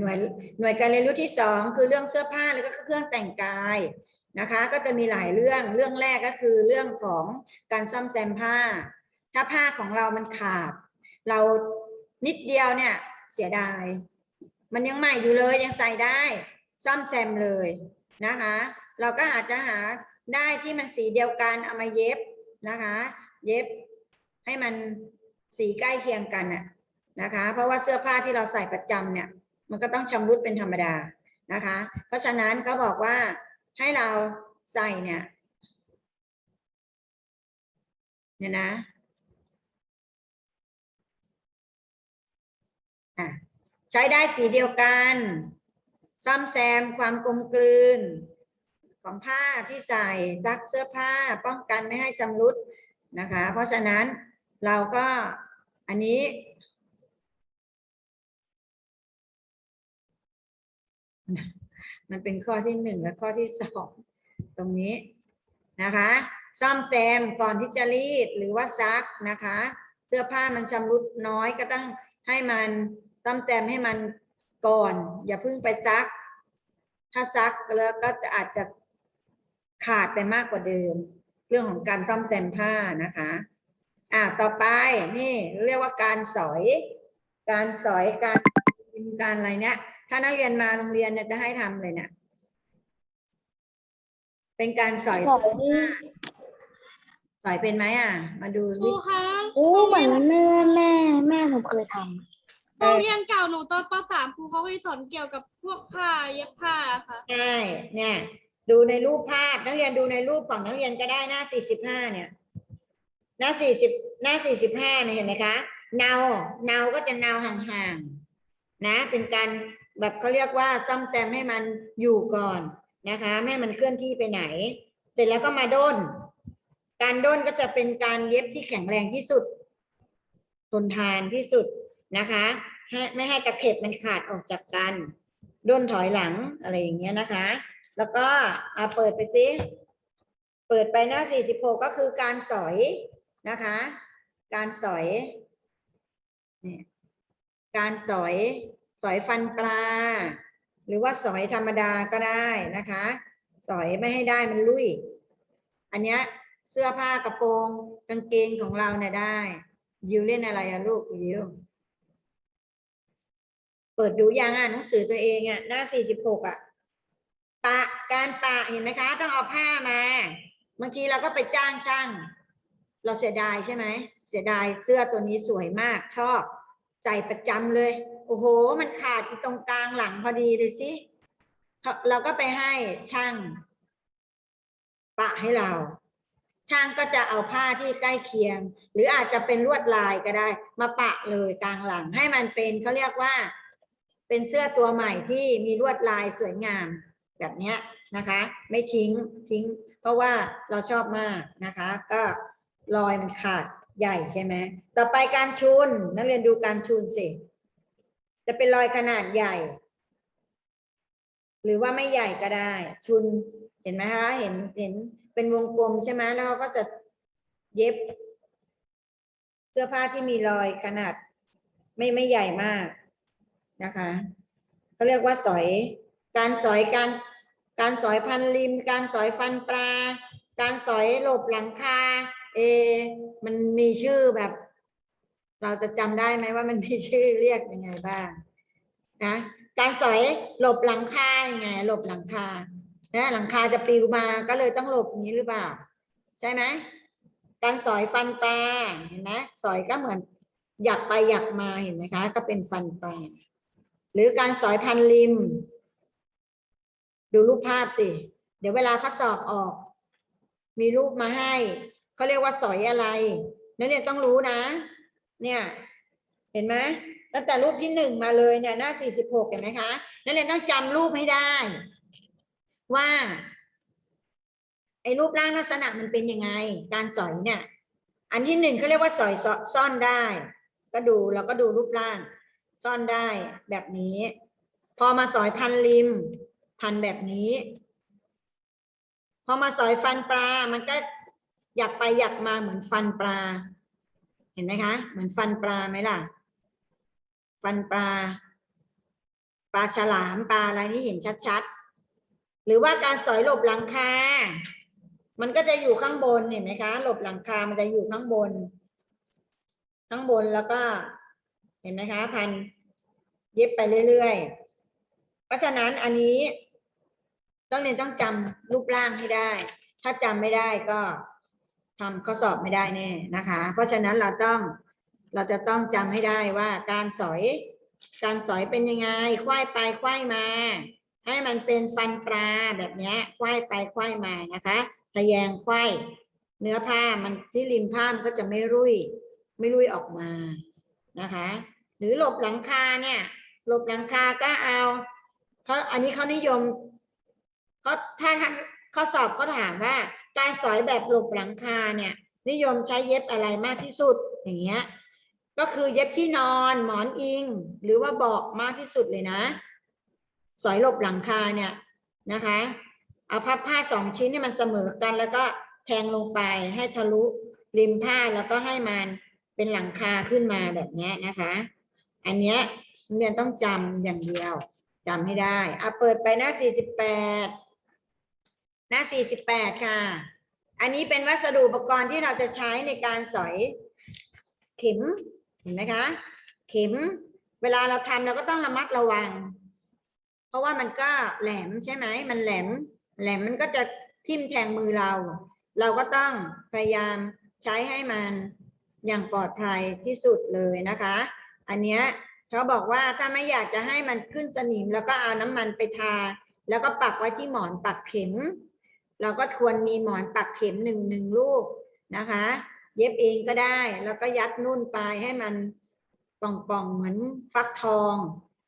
หน่วยหน่วยการเรียนรู้ที่สองคือเรื่องเสื้อผ้าแล้วก็เครื่องแต่งกายนะคะ ก็จะมีหลายเรื่องเรื่องแรกก็คือเรื่องของการซ่อมแซมผ้า ถ้าผ้าของเรามันขาด เรานิดเดียวเนี่ยเสียดาย มันยังใหม่อยู่เลยยังใส่ได้ ซ่อมแซมเลยนะคะ เราก็อาจจะหาได้ที่มันสีเดียวกันเอามาเย็บนะคะ เย็บให้มันสีใกล้เคียงกันน่ะนะคะ เพราะว่าเสื้อผ้าที่เราใส่ประจำเนี่ย มันก็ต้องชำรุดเป็นธรรมดานะคะ เพราะฉะนั้นเขาบอกว่าให้เราใส่เนี่ยเนี่ยนะอะใช้ได้สีเดียวกัน ซ่อมแซมความกลมกลืน ของผ้าที่ใส่ซักเสื้อผ้าป้องกันไม่ให้ชำรุดนะคะ เพราะฉะนั้นเราก็อันนี้ มันเป็นข้อที่หนึ่งและข้อที่สองตรงนี้นะคะ ซ่อมแซมก่อนที่จะรีดหรือว่าซักนะคะ เสื้อผ้ามันชำรุดน้อยก็ต้องให้มันซ่อมแซมให้มันก่อน อย่าเพิ่งไปซัก ถ้าซักแล้วก็จะอาจจะขาดไปมากกว่าเดิม เรื่องของการซ่อมแซมผ้านะคะอ่าต่อไปนี่เรียกว่าการสอย การสอยการการอะไรเนี่ย ถ้านักเรียนมาโรงเรียนเนี่ยจะให้ทำเลยเนี่ยเป็นการสอยเสื้อผ้าสอยเป็นไหมอะ มาดูครูวิคะโอ้เหมือนแม่แม่แม่ผมเคยทโรงเรียนเก่าหนูตอนป .3 ครูเขาเคยสอนเกี่ยวกับพวกผ้าเย็บผ้าค่ะใช่เนี่ย ดูในรูปภาพนักเรียนดูในรูปของนักเรียนก็ได้หน้าสี่สิบห้าเนี่ย หน้าสี่สิบหน้าสี่สิบห้าเนี่ยเห็นไหมคะเนาเนาก็จะเนาห่างๆนะ เป็นการ แบบเขาเรียกว่าซ่อมแซมให้มันอยู่ก่อนนะคะไม่ให้มันเคลื่อนที่ไปไหน เสร็จแล้วก็มาด้น การด้นก็จะเป็นการเย็บที่แข็งแรงที่สุด ทนทานที่สุดนะคะให้ไม่ให้ตะเข็บมันขาดออกจากกันด้นถอยหลังอะไรอย่างเงี้ยนะคะ แล้วก็เอาเปิดไปซิเปิดไปหน้า 46 ก็คือการสอยนะคะ การสอยเนี่ยการสอย สอยฟันปลา หรือว่าสอยธรรมดาก็ได้นะคะ สอยไม่ให้ได้มันลุย อันเนี้ยเสื้อผ้ากระโปรงกางเกงของเราเนี่ยได้ ยิวเล่นอะไรอะลูกยิวเปิดดูยังอะหนังสือตัวเองอะหน้า46อะปะการปะเห็นไหมคะ ต้องเอาผ้ามาบางทีเราก็ไปจ้างช่าง เราเสียดายใช่ไหมเสียดายเสื้อตัวนี้สวยมากชอบ ใส่ประจำเลย โอ้โห มันขาดตรงกลางหลังพอดีเลยสิเราก็ไปให้ช่าง ปะให้เรา ช่างก็จะเอาผ้าที่ใกล้เคียง หรืออาจจะเป็นลวดลายก็ได้ มาปะเลยกลางหลังให้มันเป็นเขาเรียกว่า เป็นเสื้อตัวใหม่ที่มีลวดลายสวยงามแบบนี้นะคะ ไม่ทิ้งทิ้ง เพราะว่าเราชอบมากนะคะ ก็รอยมันขาดใหญ่ใช่ไหมต่อไปการชุนนักเรียนดูการชุนสิ จะเป็นรอยขนาดใหญ่ หรือว่าไม่ใหญ่ก็ได้ ชุนเห็นไหมคะเห็นเห็นเป็นวงกลมใช่ไหมแล้วเราก็จะเย็บ เสื้อผ้าที่มีรอยขนาด ไม่ไม่ใหญ่มากนะคะเขาเรียกว่าสอย การสอยการการสอยพันริม การสอยฟันปลา การสอยหลบหลังคา เอ มันมีชื่อแบบ เราจะจำได้ไหมว่ามันมีชื่อเรียกยังไงบ้างนะการสอยหลบหลังคายังไงหลบหลังคานะหลังคาจะปลิวมาก็เลยต้องหลบอย่างนี้หรือเปล่า ใช่ไหมการสอยฟันปลาเห็นไหมสอยก็เหมือนอยากไปอยากมาเห็นไหมคะ ก็เป็นฟันปลาหรือการสอยพันริม ดูรูปภาพสิเดี๋ยวเวลาเขาสอบออก มีรูปมาให้เขาเรียกว่าสอยอะไร นักเรียต้องรู้นะ เนี่ยเห็นไหมตั้งแต่รูปที่หนึ่งมาเลยเนี่ยหน้าสี่สิบหกเห็นไหมคะนักเรียต้องจำรูปให้ได้ ว่าไอ้รูปร่างลักษณะมันเป็นยังไง การสอยเนี่ย อันที่หนึ่งเขาเรียกว่าสอยซ่อนได้ ก็ดูเราก็ดูรูปร่าง ซ่อนได้แบบนี้ พอมาสอยพันริม พันแบบนี้ พอมาสอยฟันปลา มันก็อยากไปอยากมาเหมือนฟันปลา ห็นไหมคะ เหมือนฟันปลาไหมล่ะ ฟันปลา ปลาฉลามปลาอะไรที่เห็นชัดๆ หรือว่าการสอยหลบหลังคา มันก็จะอยู่ข้างบนเห็นไหมคะ หลบหลังคา มันจะอยู่ข้างบน ข้างบนแล้วก็ เห็นไหมคะ พันเย็บไปเรื่อยๆ เพราะฉะนั้นอันนี้ต้องเรียนต้องจำรูปร่างให้ได้ ถ้าจำไม่ได้ก็ ทำข้อสอบไม่ได้แน่นะคะ เพราะฉะนั้นเราต้องเราจะต้องจำให้ได้ว่าการสอย การสอยเป็นยังไงควายไปควายมา ให้มันเป็นฟันปลาแบบเนี้ยควายไปควายมานะคะทะแยงควายเนื้อผ้ามันที่ริมผ้ามันก็จะไม่รุ่ยไม่รุ่ยออกมานะคะ หรือหลบหลังคาเนี่ยหลบหลังคาก็เอาเขาอันนี้เขานิยมเขาถ้าท่านข้อสอบเขาถามว่า การสอยแบบหลบหลังคาเนี่ย นิยมใช้เย็บอะไรมากที่สุดอย่างเงี้ยก็คือเย็บที่นอนหมอนอิง หรือว่าเบอกมากที่สุดเลยนะ สอยหลบหลังคาเนี่ยนะคะเอาพับผ้าสองชิ้นให้มันเสมอกัน แล้วก็แทงลงไปให้ทะลุริมผ้าแล้วก็ให้มันเป็นหลังคาขึ้นมาแบบนี้นะคะ อันเนี้ยเรียนต้องจำอย่างเดียวจำให้ได้เอาเปิดไปหน้าสี่สิบแปด หน้าสี่สิบแปดค่ะ อันนี้เป็นวัสดุอุปกรณ์ที่เราจะใช้ในการสอยเข็ม เห็นไหมคะ เข็ม เวลาเราทำเราก็ต้องระมัดระวัง เพราะว่ามันก็แหลมใช่ไหม มันแหลม แหลมมันก็จะทิ่มแทงมือเรา เราก็ต้องพยายามใช้ให้มันอย่างปลอดภัยที่สุดเลยนะคะ อันเนี้ยเขาบอกว่าถ้าไม่อยากจะให้มันขึ้นสนิม แล้วก็เอาน้ำมันไปทา แล้วก็ปักไว้ที่หมอนปักเข็ม เราก็ควรมีหมอนปักเข็มหนึ่งหนึ่งลูกนะคะ เย็บเองก็ได้ แล้วก็ยัดนุ่นไปให้มันป่องๆเหมือนฟักทอง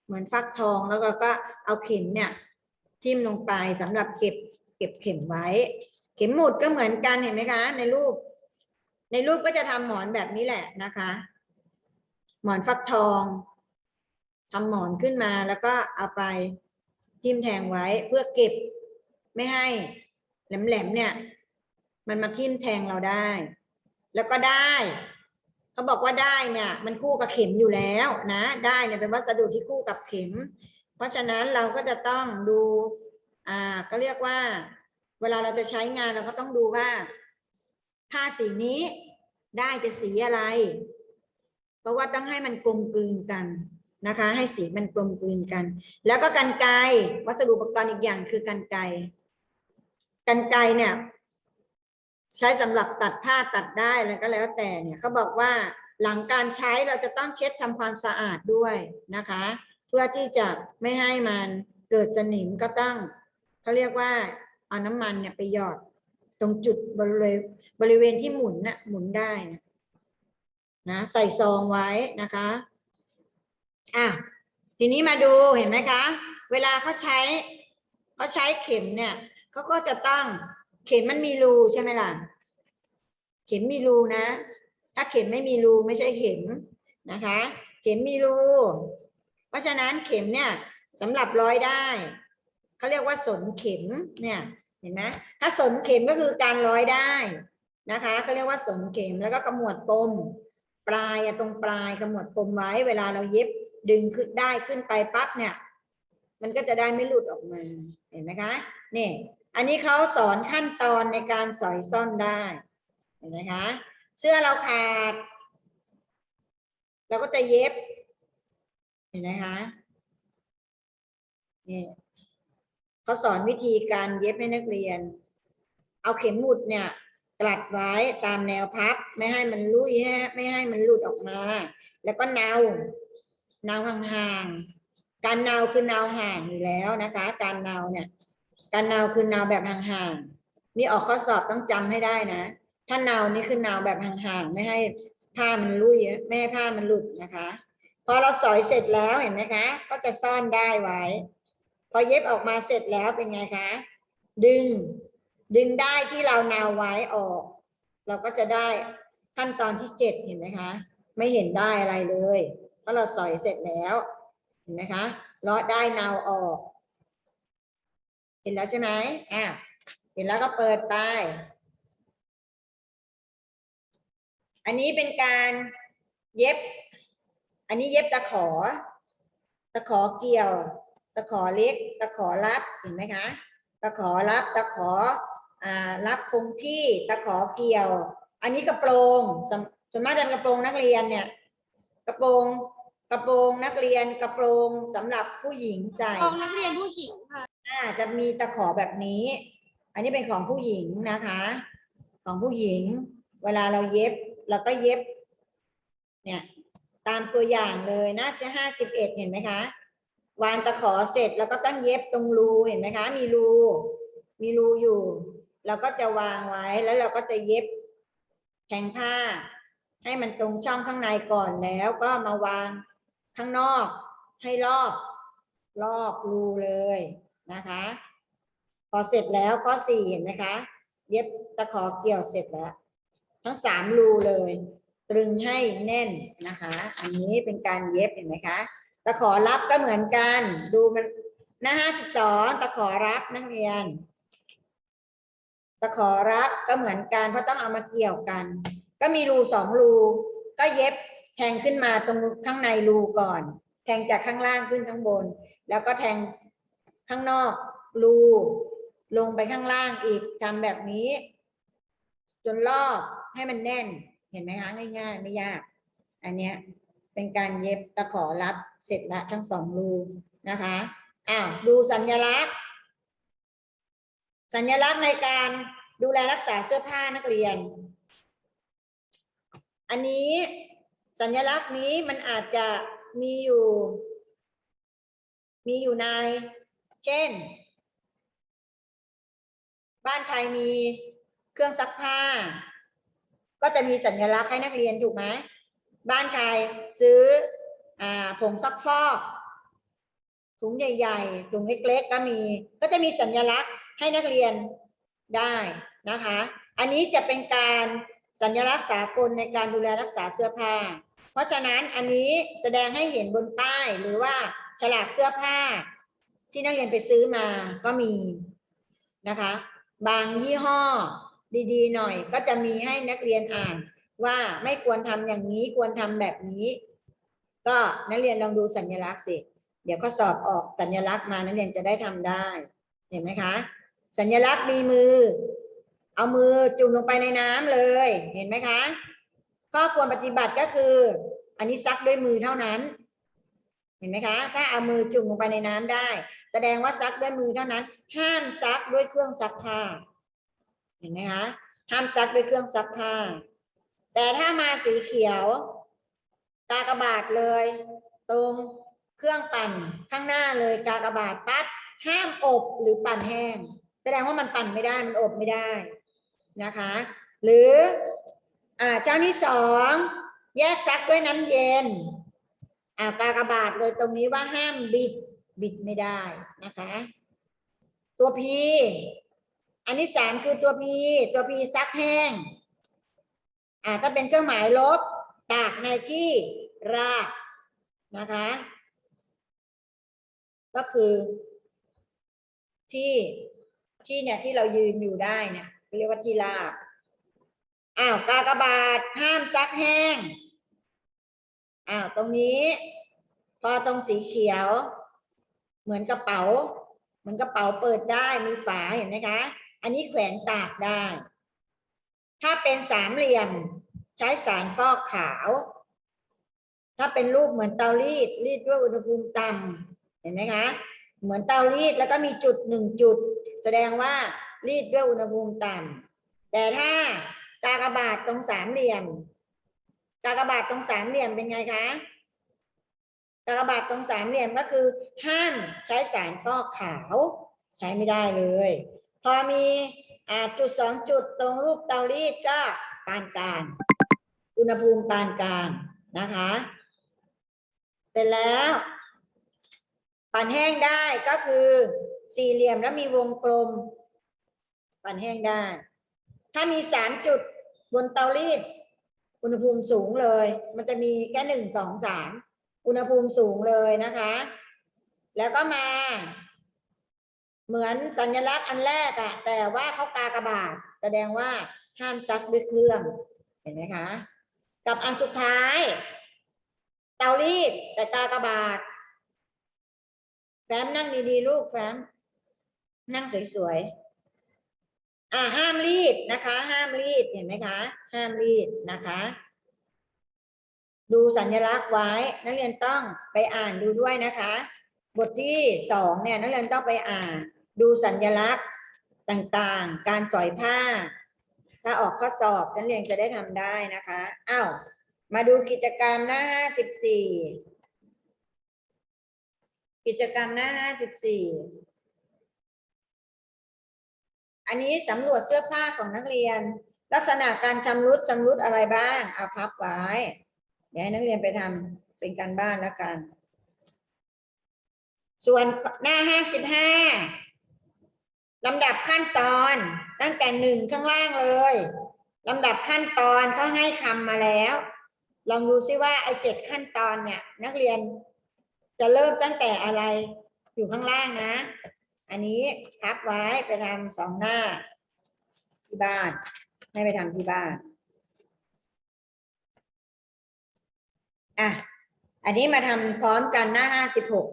เหมือนฟักทองแล้วก็ก็เอาเข็มเนี่ยทิ่มลงไปสำหรับเก็บเก็บเข็มไว้ เข็มหมุดก็เหมือนกันเห็นไหมคะ ในรูป ในรูปก็จะทำหมอนแบบนี้แหละนะคะ หมอนฟักทองทำหมอนขึ้นมาแล้วก็เอาไปทิ่มแทงไว้เพื่อเก็บไม่ให้ แหลมๆเนี่ย มันมาทิ่มแทงเราได้ แล้วก็ได้เขาบอกว่าได้เนี่ย มันคู่กับเข็มอยู่แล้วนะ ได้เนี่ยเป็นวัสดุที่คู่กับเข็ม เพราะฉะนั้นเราก็จะต้องดู อ่าก็เรียกว่า เวลาเราจะใช้งานเราก็ต้องดูว่า ผ้าสีนี้ได้จะสีอะไร เพราะว่าต้องให้มันกลมกลืนกันนะคะ ให้สีมันกลมกลืนกัน แล้วก็กันไกวัสดุอุปกรณ์อีกอย่างคือกันไก กันไกเนี่ยใช้สำหรับตัดผ้าตัดได้อะไรก็แล้วแต่เนี่ยเขาบอกว่าหลังการใช้เราจะต้องเช็ดทำความสะอาดด้วยนะคะ เพื่อที่จะไม่ให้มันเกิดสนิมก็ต้องเขาเรียกว่าเอาน้ำมันเนี่ยไปหยอดตรงจุดบริเวณบริเวณที่หมุนน่ะหมุนได้นะนะใส่ซองไว้นะคะอะทีนี้มาดูเห็นไหมคะ เวลาเขาใช้เขาใช้เข็มเนี่ย เขาก็จะตั้งเข็มมันมีรูใช่ไหมล่ะ เข็มมีรูนะ ถ้าเข็มไม่มีรูไม่ใช่เข็มนะคะ เข็มมีรู เพราะฉะนั้นเข็มเนี่ยสำหรับร้อยได้เขาเรียกว่าสนเข็มเนี่ยเห็นไหมถ้าสนเข็มก็คือการร้อยได้นะคะเขาเรียกว่าสนเข็มแล้วก็ขมวดปม ปลายตรงปลายขมวดปมไว้ เวลาเราเย็บดึงขึ้นได้ขึ้นไปปั๊บเนี่ย มันก็จะได้ไม่หลุดออกมาเห็นไหมคะนี่ อันนี้เขาสอนขั้นตอนในการสอยซ่อนได้เห็นไหมคะ เสื้อเราขาด เราก็จะเย็บ เห็นไหมคะนี่เขาสอนวิธีการเย็บให้นักเรียน เอาเข็มหมุดเนี่ยกลัดไว้ตามแนวพับ ไม่ให้มันลุยฮะไม่ให้มันหลุดออกมา แล้วก็เนาเนาห่างๆการเนาคือเนาห่างอยู่แล้วนะคะ การเนาเนี่ย การนาวคือนาวแบบห่างๆนี่ออกข้อสอบต้องจำให้ได้นะ ถ้านาวนี่คือนาวแบบห่างๆไม่ให้ผ้ามันลุยไม่ให้ผ้ามันหลุดนะคะพอเราสอยเสร็จแล้วเห็นไหมคะ ก็จะซ่อนได้ไว้ พอเย็บออกมาเสร็จแล้วเป็นไงคะดึง ดึงได้ที่เรานาวไว้ออก เราก็จะได้ขั้นตอนที่เจ็ดเห็นไหมคะ ไม่เห็นได้อะไรเลย เพราะเราสอยเสร็จแล้วเห็นไหมคะเลาะได้นาวออก เห็นแล้วใช่ไหมอะเห็นแล้วก็เปิดไป อันนี้เป็นการเย็บ อันนี้เย็บตะขอ ตะขอเกี่ยว ตะขอเล็ก ตะขอรับเห็นไหมคะ ตะขอรับ ตะขออ่ารับคงที่ ตะขอเกี่ยว อันนี้กระโปรงสำส่วนมากจะเป็นกระโปรงนักเรียนเนี่ย กระโปรง กระโปรงนักเรียนกระโปรงสำหรับผู้หญิงใส่ของนักเรียนผู้หญิงค่ะ อ่าจะมีตะขอแบบนี้ อันนี้เป็นของผู้หญิงนะคะ ของผู้หญิง เวลาเราเย็บเราก็เย็บ เนี่ยตามตัวอย่างเลยนะห้าสิบเอ็ดเห็นไหมคะ วางตะขอเสร็จแล้วก็ต้องเย็บตรงรูเห็นไหมคะ มีรู มีรูอยู่เราก็จะวางไว้แล้วเราก็จะเย็บแทงผ้า ให้มันตรงช่องข้างในก่อนแล้วก็มาวาง ข้างนอก ให้รอบ รอบรูเลยนะคะ พอเสร็จแล้วข้อสี่เห็นไหมคะ เย็บตะขอเกี่ยวเสร็จแล้ว ทั้งสามรูเลย ตรึงให้แน่นนะคะ อันนี้เป็นการเย็บเห็นไหมคะตะขอรับก็เหมือนกัน ดูมันหน้าห้าสิบสองตะขอรับนักเรียนตะขอรับก็เหมือนกันเพราะต้องเอามาเกี่ยวกัน ก็มีรูสองรู ก็เย็บ แทงขึ้นมาตรงข้างในรูก่อน แทงจากข้างล่างขึ้นข้างบน แล้วก็แทงข้างนอกรูลงไปข้างล่างอีกทำแบบนี้ จนรอบให้มันแน่น เห็นไหมคะง่ายๆ ไม่ยาก อันเนี้ยเป็นการเย็บตะขอรับเสร็จละทั้งสองรูนะคะอ้าวดูสัญลักษณ์ สัญลักษณ์ในการดูแลรักษาเสื้อผ้านักเรียน อันนี้ สัญลักษณ์นี้มันอาจจะมีอยู่ มีอยู่ใน เช่น บ้านใครมีเครื่องซักผ้า ก็จะมีสัญลักษณ์ให้นักเรียนถูกไหมบ้านใครซื้ออผงซักฟอกถุงใหญ่ๆถุงเล็กๆก็มี ก็จะมีสัญลักษณ์ให้นักเรียนได้นะคะ อันนี้จะเป็นการสัญลักษณ์สากลในการดูแลรักษาเสื้อผ้า เพราะฉะนั้นอันนี้แสดงให้เห็นบนป้ายหรือว่าฉลากเสื้อผ้า ที่นักเรียนไปซื้อมาก็มีนะคะ บางยี่ห้อดีๆ หน่อยก็จะมีให้นักเรียนอ่านว่าไม่ควรทำอย่างนี้ควรทำแบบนี้ ก็นักเรียนลองดูสัญลักษณ์สิ เดี๋ยวข้อสอบออกสัญลักษณ์มานักเรียนจะได้ทำได้ เห็นไหมคะ สัญลักษณ์มีมือ เอามือจุ่มลงไปในน้ำเลย เห็นไหมคะ ข้อควรปฏิบัติก็คือ อันนี้ซักด้วยมือเท่านั้น เห็นไหมคะ ถ้าเอามือจุ่มลงไปในน้ำได้ แสดงว่าซักด้วยมือเท่านั้น ห้ามซักด้วยเครื่องซักผ้า เห็นไหมคะ ห้ามซักด้วยเครื่องซักผ้า แต่ถ้ามาสีเขียวกากบาทเลย ตรงเครื่องปั่นข้างหน้าเลยกากบาทปั๊บห้ามอบหรือปั่นแห้ง แสดงว่ามันปั่นไม่ได้มันอบไม่ได้นะคะ หรือ อ่าเจ้าที่สองแยกซักด้วยน้ำเย็น อ่ากากบาทเลยตรงนี้ว่าห้ามบิดบิดไม่ได้นะคะ ตัวพีอันที่สามคือตัวพีตัวพีซักแห้ง อ่าถ้าเป็นเครื่องหมายลบตากในที่ราบนะคะ ก็คือที่ที่เนี่ยที่เรายืนอยู่ได้เนี่ยเรียกว่าที่ราบ อ้าวกากบาทห้ามซักแห้งอ้าวตรงนี้ พอตรงสีเขียว เหมือนกระเป๋า เหมือนกระเป๋าเปิดได้มีฝาเห็นไหมคะ อันนี้แขวนตากได้ ถ้าเป็นสามเหลี่ยมใช้สารฟอกขาว ถ้าเป็นรูปเหมือนเตารีดรีดด้วยอุณหภูมิต่ำเห็นไหมคะ เหมือนเตารีดแล้วก็มีจุดหนึ่งจุด แสดงว่ารีดด้วยอุณหภูมิต่ำแต่ถ้า กากบาทตรงสามเหลี่ยม กากบาทตรงสามเหลี่ยมเป็นไงคะ กากบาทตรงสามเหลี่ยมก็คือ ห้ามใช้สารฟอกขาว ใช้ไม่ได้เลย พอมีอจุดสองจุดตรงรูปเตารีดก็ปานกลางอุณหภูมิปานกลางนะคะ เสร็จแล้วปั่นแห้งได้ก็คือสี่เหลี่ยมแล้วมีวงกลม ปั่นแห้งได้ ถ้ามีสามจุดบนเตารีดอุณหภูมิสูงเลย มันจะมีแค่หนึ่งสองสามอุณหภูมิสูงเลยนะคะ แล้วก็มา เหมือนสัญลักษณ์อันแรกอะแต่ว่าเขากากระบาทแสดงว่าห้ามซักด้วยเครื่อง เห็นไหมคะ กับอันสุดท้าย เตารีดแต่กากระบาทแฟ้มนั่งดีๆลูกแฟ้มนั่งสวยๆ อ่าห้ามรีดนะคะ ห้ามรีดเห็นไหมคะ ห้ามรีดนะคะ ดูสัญลักษณ์ไว้ นักเรียนต้องไปอ่านดูด้วยนะคะ บทที่สองเนี่ยนักเรียนต้องไปอ่าน ดูสัญลักษณ์ต่างๆ การสอยผ้า ถ้าออกข้อสอบนักเรียนจะได้ทำได้นะคะอ้าวมาดูกิจกรรมหน้าห้าสิบสี่กิจกรรมหน้าห้าสิบสี่ อันนี้สำรวจเสื้อผ้าของนักเรียน ลักษณะการชำรุดชำรุดอะไรบ้างเอาพับไว้เดี๋ยวให้นักเรียนไปทำเป็นการบ้านแล้วกัน ส่วนหน้าห้าสิบห้าลำดับขั้นตอนตั้งแต่หนึ่งข้างล่างเลยลำดับขั้นตอนเขาให้คำมาแล้ว ลองดูซิว่าไอ้เจ็ดขั้นตอนเนี่ย นักเรียนจะเริ่มตั้งแต่อะไรอยู่ข้างล่างนะ อันนี้พับไว้ไปทำสองหน้า ที่บ้าน ให้ไปทำที่บ้าน อะ อันนี้มาทำพร้อมกันหน้าห้าสิบหก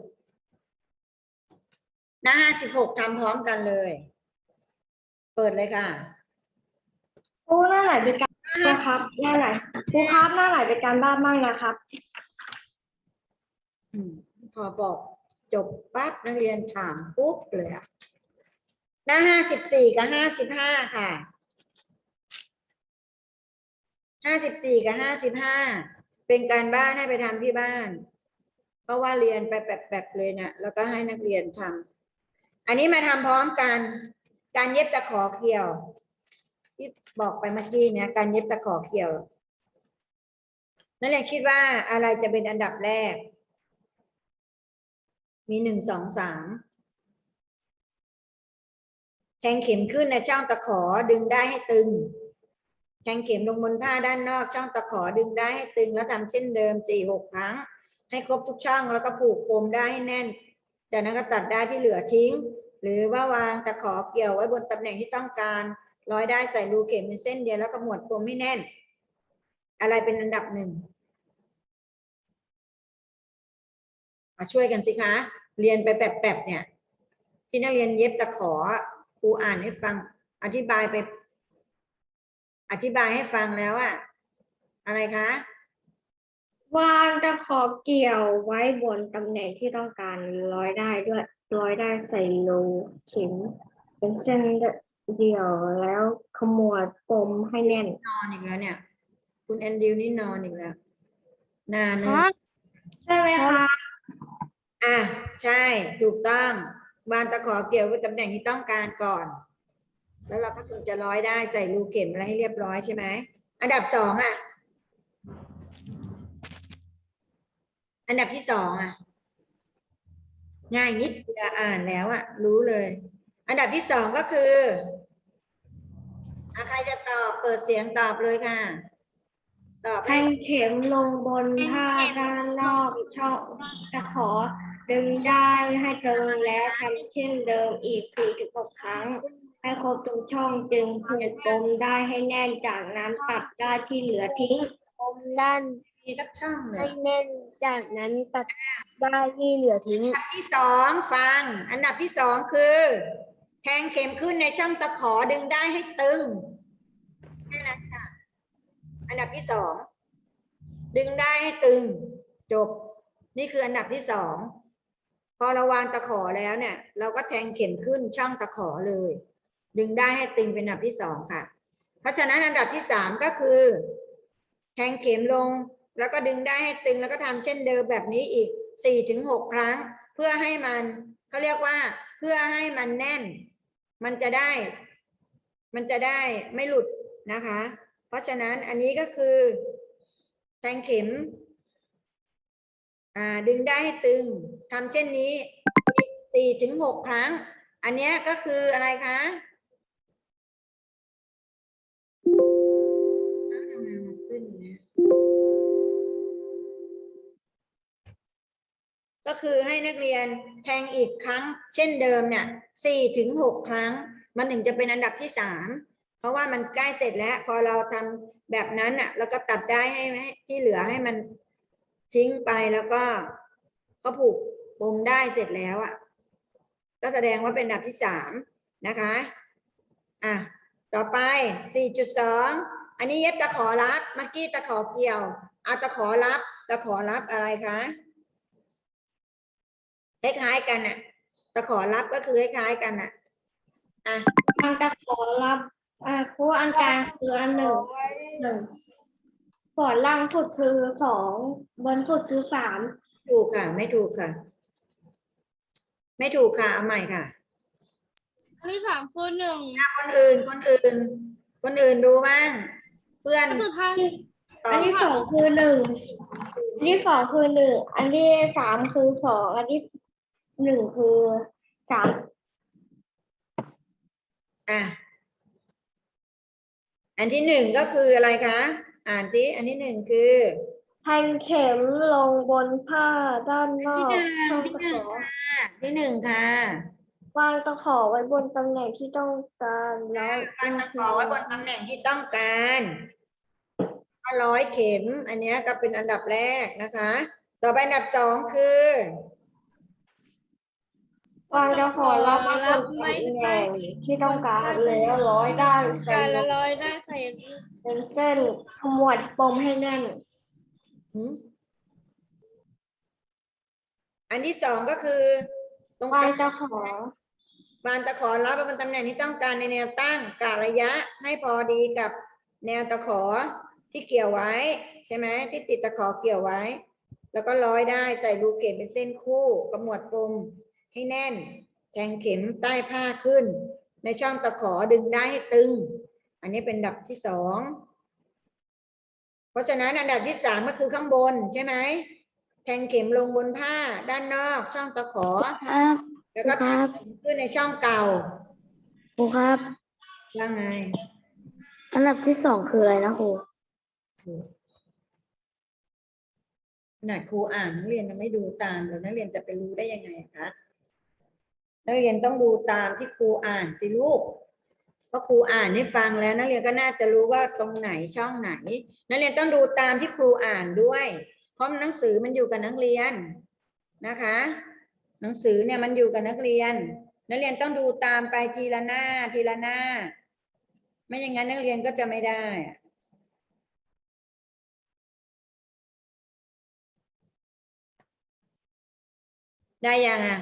หน้าห้าสิบหกทำพร้อมกันเลย เปิดเลยค่ะครูหน้าไหนเป็นการนะครับหน้าไหนครูครับหน้าไหนเป็นการบ้านบ้างนะครับ อืมพอบอก จบปั๊บนักเรียนถามปุ๊บเลยอะหน้าห้าสิบสี่กับห้าสิบห้าค่ะห้าสิบสี่กับห้าสิบห้าเป็นการบ้านให้ไปทำที่บ้าน เพราะว่าเรียนไปแบบๆเลยนะแล้วก็ให้นักเรียนทำอันนี้มาทำพร้อมกันการเย็บตะขอเกี่ยว ที่บอกไปเมื่อกี้เนี่ยการเย็บตะขอเกี่ยวนักเรียนคิดว่าอะไรจะเป็นอันดับแรก มีหนึ่งสองสามแทงเข็มขึ้นในช่องตะขอดึงได้ให้ตึง แทงเข็มลงบนผ้าด้านนอกช่องตะขอดึงได้ให้ตึง แล้วทำเช่นเดิมสี่หกครั้ง ให้ครบทุกช่องแล้วก็ผูกปมได้ให้แน่น จากนั้นก็ตัดได้ที่เหลือทิ้ง หรือว่าวางตะขอเกี่ยวไว้บนตำแหน่งที่ต้องการ ร้อยได้ใส่รูเข็มเป็นเส้นเดียวแล้วก็หมวดปมให้แน่น อะไรเป็นอันดับหนึ่ง มาช่วยกันสิคะ เรียนไปแบบๆเนี่ย ที่นักเรียนเย็บตะขอครูอ่านให้ฟัง อธิบายไป อธิบายให้ฟังแล้วอะอะไรคะวางตะขอเกี่ยวไว้บนตำแหน่งที่ต้องการร้อยได้ด้วยร้อยได้ใส่รูเข็มเป็นเส้นเดี่ยวแล้วขมวดปมให้แน่นนอนอีกแล้วเนี่ย คุณแอนดิวนี่นอนอีกแล้วนานเลยใช่ไหมคะ อะใช่ถูกต้องวางตะขอเกี่ยวกับตำแหน่งที่ต้องการก่อน แล้วเราก็ถึงจะร้อยได้ใส่รูเข็มอะไรให้เรียบร้อยใช่ไหมอันดับสองอะ อันดับที่สองอะ ง่ายนิดเดียวอ่านแล้วอะ รู้เลย อันดับที่สองก็คือใครจะตอบเปิดเสียงตอบเลยค่ะ ตอบแทงเข็มลงบนผ้าด้านนอกช่องตะขอ ดึงได้ให้ตรงแล้วทำเช่นเดิมอีกสี่ถึงหกครั้ง ให้ครบทุกช่องจึงผูกปมได้ให้แน่นจากนั้นตัดได้ที่เหลือทิ้งปมด้านมีทักช่องเลให้ยแน่นจากนั้นตัดได้ที่เหลือทิ้ง อันดับที่สองฟัง อันดับที่สองคือ แทงเข็มขึ้นในช่องตะขอดึงได้ให้ตึงแค่นั้นค่ะอันดับที่สองดึงได้ให้ตึง จบ นี่คืออันดับที่สอง พอเราวางตะขอแล้วเนี่ย เราก็แทงเข็มขึ้นช่องตะขอเลย ดึงได้ให้ตึงเป็นอันดับที่สองค่ะ เพราะฉะนั้นอันดับที่สามก็คือ แทงเข็มลง แล้วก็ดึงได้ให้ตึงแล้วก็ทำเช่นเดิมแบบนี้อีกสี่ถึงหกครั้ง เพื่อให้มันเขาเรียกว่าเพื่อให้มันแน่น มันจะได้ มันจะได้ไม่หลุดนะคะ เพราะฉะนั้นอันนี้ก็คือ แทงเข็ม ดึงได้ให้ตึงทำเช่นนี้สี่ถึงหกครั้ง อันนี้ก็คืออะไรคะก็คือให้นักเรียนแทงอีกครั้ง เช่นเดิมเนี่ยสี่ถึงหกครั้ง มันถึงจะเป็นอันดับที่สามเพราะว่ามันใกล้เสร็จแล้ว พอเราทำแบบนั้นอะเราก็ตัดได้ให้ที่เหลือให้มัน ทิ้งไปแล้วก็เขาผูกปมได้เสร็จแล้วอะ ก็แสดงว่าเป็นอันดับที่สามนะคะ อะ ต่อไปสี่จุดสองอันนี้เย็บตะขอรับมื่อกี้ตะขอเกี่ยวเอาตะขอรับตะขอรับอะไรคะคล้ายๆกันน่ะตะขอรับก็คือคล้ายๆกันน่ะอะทางตะขอรับอ่าคู่อันกลางคืออันหนึ่งหนึ่ง ส่วนล่างสุดคือสองบนสุดคือสามถูกค่ะ ไม่ถูกค่ะ ไม่ถูกค่ะเอาใหม่ค่ะอันที่สามคือหนึ่งคนอื่นคนอื่น คนอื่นดูบ้างเพื่อนอันสุดท้ายตออันบที่สองคือหนึ่งอันที่สองคือหนึ่งอันที่สามคือสองอันที่หนึ่งคือสามอะอันที่หนึ่งก็คืออะไรคะ อ่านสิอันที่หนึ่งคือแทงเข็มลงบนผ้าด้านนอกที่หนึ่งช่องที่ตะหนึ่ขงอค่ะที่หนึ่งค่ะวางตะขอไว้บนตำแหน่งที่ต้องการแล้วตั้งตะขอไว้บนตำแหน่งที่ต้องการก็ร้อยเข็ม อันเนี้ยก็เป็นอันดับแรกนะคะ ต่อไปอันดับสองคือ วางตะขอรับบนตำแหน่งที่ต้องการแล้วร้อยด้านใส่การลละงร้อยได้ใส่เป็นเส้นขมวดปมให้แน่น หืมอันที่สองก็คือ ตรงกวางลางตะขอวางตะขอรับไว้บนตำแหน่งที่ต้องการในแนวตั้งกะระยะให้พอดีกับแนวตะขอที่เกี่ยวไว้ ใช่ไหมที่ติดตะขอเกี่ยวไว้ แล้วก็ร้อยได้ใส่รูเข็มเป็นเส้นคู่กระหมวดปม ให้แน่น แทงเข็มใต้ผ้าขึ้น ในช่องตะขอดึงได้ให้ตึง อันนี้เป็นอันดับที่สองเพราะฉะนั้นอันดับที่สามก็คือข้างบนใช่ไหมแทงเข็มลงบนผ้าด้านนอกช่องตะขอครับแล้วก็ครัทำบเข็มขึ้นในช่องเก่าครูครับว่าไง อันดับที่สองคืออะไรนะครูขนาดครูอ่านนักเรียนยังไม่ดูตามแล้วนักเรียนจะไปรู้ได้ยังไงคะ นักเรียนต้องดูตามที่ครูอ่านสิลูกเพราะครูอ่านให้ฟังแล้ว นักเรียนก็น่าจะรู้ว่าตรงไหนช่องไหน นักเรียนต้องดูตามที่ครูอ่านด้วย เพราะหนังสือมันอยู่กับนักเรียนนะคะ หนังสือเนี่ยมันอยู่กับนักเรียน นักเรียนต้องดูตามไปทีละหน้าทีละหน้า ไม่อย่างนั้นนักเรียนก็จะไม่ได้ได้ยังอะ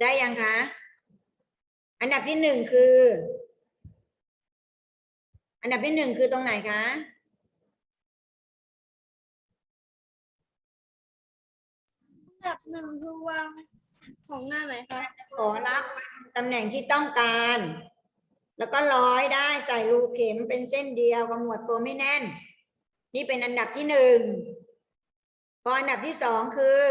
ได้ยังคะ อันดับที่หนึ่งคือ อันดับที่หนึ่งคือตรงไหนคะอันดับหนึ่งคือวางของหน้าไหนคะขอรับตำแหน่งที่ต้องการ แล้วก็ร้อยได้ใส่รูเข็มเป็นเส้นเดียวกับหมวดโปรไม่แน่น นี่เป็นอันดับที่หนึ่งพออันดับที่สองคือ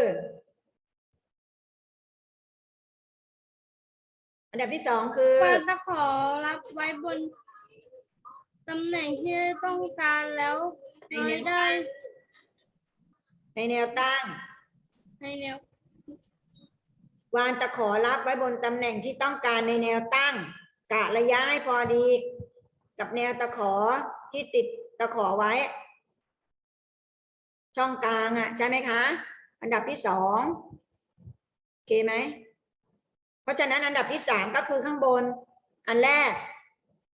อันดับที่สองคือวางตะขอรับไว้บนตำแหน่งที่ต้องการแล้วร้อยได้ในแนวตั้ง ในแนววางตะขอรับไว้บนตำแหน่งที่ต้องการในแนวตั้ง กะระยะให้พอดี กับแนวตะขอที่ติดตะขอไว้ ช่องกลางอะ ใช่ไหมคะ อันดับที่สองโอเคไหม เพราะฉะนั้นอันดับที่สามก็คือข้างบน อันแรก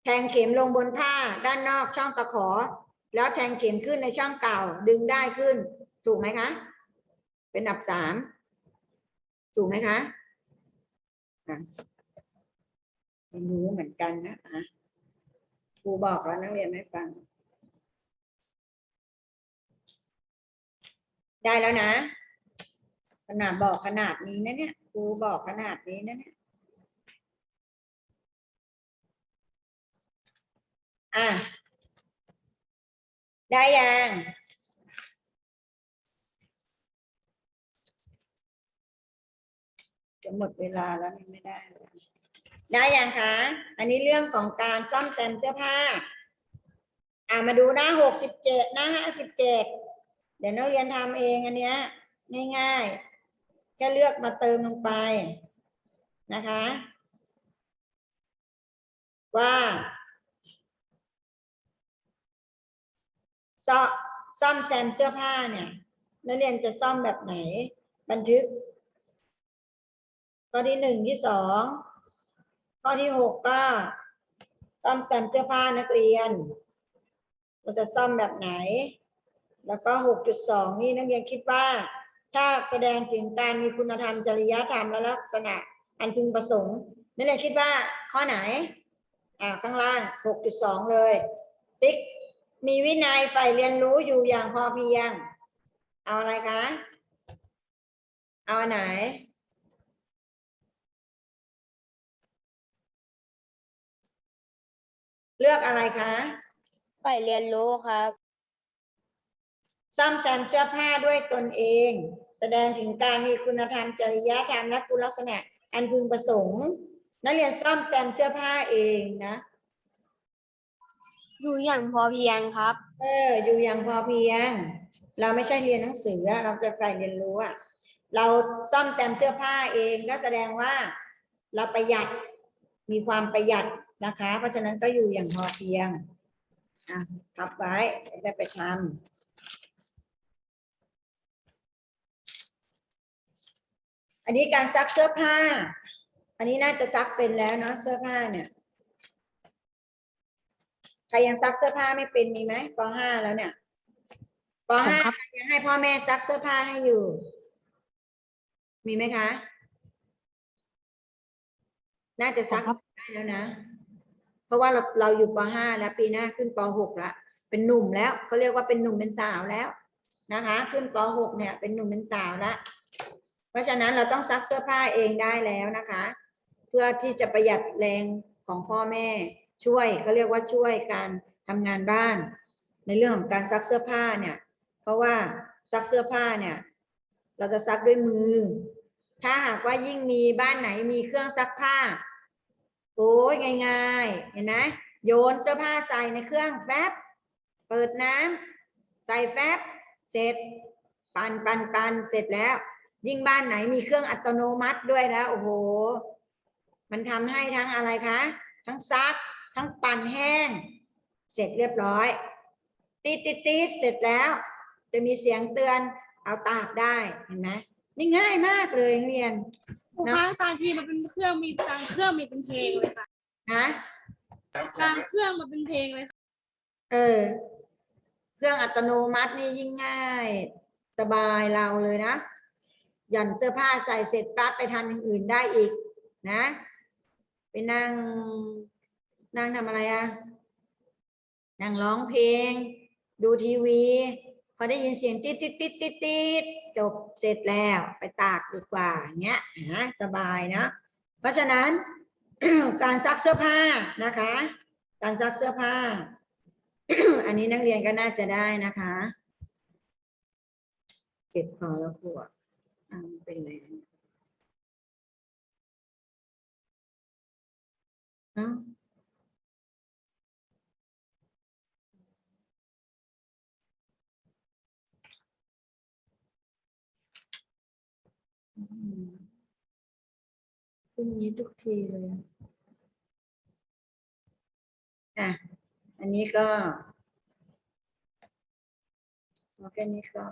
แทงเข็มลงบนผ้าด้านนอกช่องตะขอ แล้วแทงเข็มขึ้นในช่องเก่า ดึงได้ขึ้น ถูกไหมคะ เป็นอันดับสามถูกไหมคะไม่รู้เหมือนกันนะอะครูบอกแล้วนักเรียนไม่ฟัง ได้แล้วนะ ขนาดบอกขนาดนี้นะเนี่ยครูบอกขนาดนี้นะเนี่ยอะได้ยังจะหมดเวลาแล้วยังไม่ได้ ได้ยังคะ อันนี้เรื่องของการซ่อมแซมเสื้อผ้า อ่ามาดูหน้าหกสิบเจ็ดหน้าห้าสิบเจ็ดเดี๋ยวนักเรียนทำเองอันเนี้ยง่ายๆ แค่เลือกมาเติมลงไปนะคะ ว่าซ่อซ่อมแซมเสื้อผ้าเนี่ยนักเรียนจะซ่อมแบบไหน บันทึก ข้อที่หนึ่งที่สองข้อที่หกก็ซ่อมแต่งเสื้อผ้านักเรียนเราจะซ่อมแบบไหน แล้วก็หกจุดสองนี่นักเรียนคิดว่า ถ้าแสดงถึงการมีคุณธรรมจริยธรรมและลักษณะอันพึงประสงค์นักเรียนคิดว่าข้อไหนอ่าข้างล่างหกจุดสองเลย ติ๊กมีวินัยใฝ่เรียนรู้อยู่อย่างพอเพียง เอาอะไรคะ เอาอันไหนเลือกอะไรคะฝ่ายเรียนรู้ครับ ซ่อมแซมเสื้อผ้าด้วยตนเอง แสดงถึงการมีคุณธรรมจริยธรรมและคุณลักษณะอันพึงประสงค์ นักเรียนซ่อมแซมเสื้อผ้าเองนะ อยู่อย่างพอเพียงครับ เออ อยู่อย่างพอเพียง เราไม่ใช่เรียนหนังสืออะเราจะใฝ่เรียนรู้อะเราซ่อมแซมเสื้อผ้าเองก็แสดงว่า เราประหยัดมีความประหยัดนะคะ เพราะฉะนั้นก็อยู่อย่างพอเพียงอะทับไว้จะได้ไปทำ อันนี้การซักเสื้อผ้า อันนี้น่าจะซักเป็นแล้วเนาะเสื้อผ้าเนี่ยใครยังซักเสื้อผ้าไม่เป็นมีไหมปห้าแล้วเนี่ยปห้าใครยังให้พ่อแม่ซักเสื้อผ้าให้อยู่ มีไหมคะ น่าจะซักได้แล้วนะ เพราะว่าเราเราอยู่ปห้าแล้วปีหน้าขึ้นปหกแล้วเป็นหนุ่มแล้วเขาเรียกว่าเป็นหนุ่มเป็นสาวแล้วนะคะ ขึ้นปหกเนี่ย เป็นหนุ่มเป็นสาวแล้วเพ ราะฉะนั้นเราต้องซักเสื้อผ้าเองได้แล้วนะคะ เพื่อที่จะประหยัดแรงของพ่อแม่ช่วยเขาเรียกว่าช่วยการทำงานบ้าน ในเรื่องของการซักเสื้อผ้าเนี่ย เพราะว่าซักเสื้อผ้าเนี่ย เราจะซักด้วยมือ ถ้าหากว่ายิ่งมีบ้านไหนมีเครื่องซักผ้า โอ้ยง่ายๆ เห็นไหมโยนเสื้อผ้าใส่ในเครื่องแฟบเปิดน้ำใส่แฟบเสร็จปันปันปันเสร็จแล้ว ยิ่งบ้านไหนมีเครื่องอัตโนมัติด้วยแล้วโอ้โห มันทำให้ทั้งอะไรคะ ทั้งซัก ทั้งปั่นแห้ง เสร็จเรียบร้อย ตีดตีดตีดเสร็จแล้ว จะมีเสียงเตือนเอาตากได้เห็นไหมนี่ง่ายมากเลยนักเรียนครูคะบางทีมันเป็นเครื่องมีบางเครื่องมีเป็นเพลงเลยค่ะนะบางเครื่องมันเป็นเพลงเลยค่ะเออ เครื่องอัตโนมัตินี่ยิ่งง่าย สบายเราเลยนะ หย่อนเสื้อผ้าใส่เสร็จปั๊บไปทำอย่างอื่นได้อีกนะไปนั่งนั่งทำอะไรอะนั่งร้องเพลง ดูทีวี พอได้ยินเสียงติดติดติดติดติดจบเสร็จแล้วไปตากดีกว่าอย่างเงี้ยนะสบายนะ เพราะฉะนั้นการซักเสื้อผ้านะคะ การซักเสื้อผ้า อันนี้นักเรียนก็น่าจะได้นะคะเจ็บคองแล้วครู ไปแล้วนะขึ้นนี้ทุกทีเลยอะ อันนี้ก็ โอเคนี้ก็